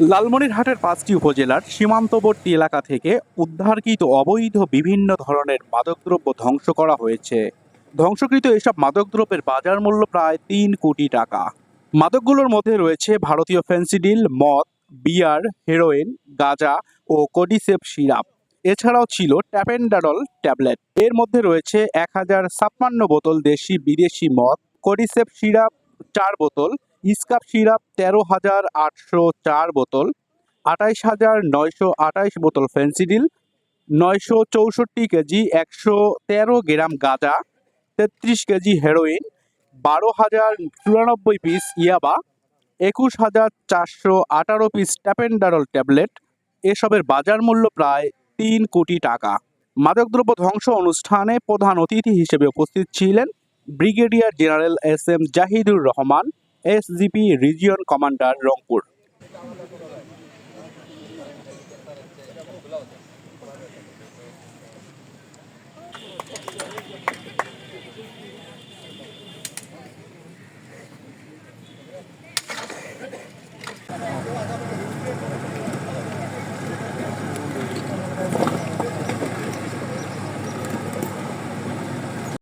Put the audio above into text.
লালমনিরহাটের পাঁচটি উপজেলার সীমান্তবর্তী এলাকা থেকে উদ্ধারকৃত অবৈধ বিভিন্ন ধরনের মাদকদ্রব্য ধ্বংস করা হয়েছে। ধ্বংসকৃত এসব মাদকদ্রব্যের বাজার মূল্য প্রায় তিন কোটি টাকা। মাদকগুলোর মধ্যে রয়েছে ভারতীয় ফেন্সিডিল, মদ, বিয়ার, হেরোইন, গাঁজা ও কোডিসেপ সিরাপ। এছাড়াও ছিল ট্যাপেন্ডারল ট্যাবলেট। এর মধ্যে রয়েছে এক হাজার ছাপ্পান্ন বোতল দেশি বিদেশি মদ কোডিসেপ সিরাপ, চার বোতল ইস্কাপ সিরাপ তেরো হাজার আটশো চার বোতল আটাইশ হাজার নয়শো আটাইশ বোতল ফেন্সিডিল নয়শো চৌষট্টি কেজি একশো তেরো গ্রাম গাঁজা, তেত্রিশ কেজি হেরোইন, বারো হাজার চুরানব্বই পিস ইয়াবা, একুশ হাজার চারশো আঠারো পিস ট্যাপেন্ডারল ট্যাবলেট, এসবের বাজার মূল্য প্রায় তিন কোটি টাকা। মাদকদ্রব্য ধ্বংস অনুষ্ঠানে প্রধান অতিথি হিসেবে উপস্থিত ছিলেন brigadier general S M Zahidur Rahman SGP region commander Rangpur.